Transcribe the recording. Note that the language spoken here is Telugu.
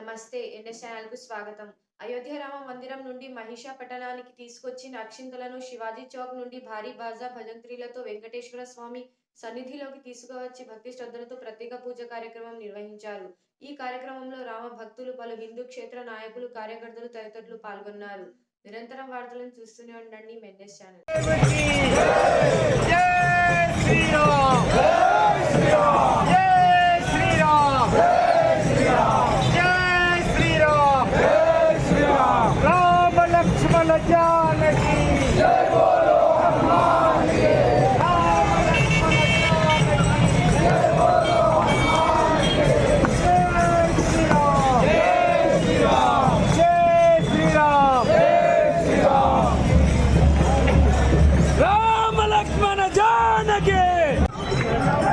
నమస్తే ఎన్ఎస్ ఛానల్కు స్వాగతం. అయోధ్య రామ మందిరం నుండి మహిషా పట్టణానికి తీసుకొచ్చిన అక్షింతలను శివాజీ చౌక్ నుండి భారీ బాజా భజంత్రీలతో వెంకటేశ్వర స్వామి సన్నిధిలోకి తీసుకువచ్చి భక్తి శ్రద్ధలతో ప్రత్యేక పూజ కార్యక్రమం నిర్వహించారు. ఈ కార్యక్రమంలో రామ భక్తులు పలు హిందూ క్షేత్ర నాయకులు కార్యకర్తలు తదితరులు పాల్గొన్నారు. నిరంతరం వార్తలను చూస్తూనే ఉండండి మెన్ఎస్ ఛానల్. Janake!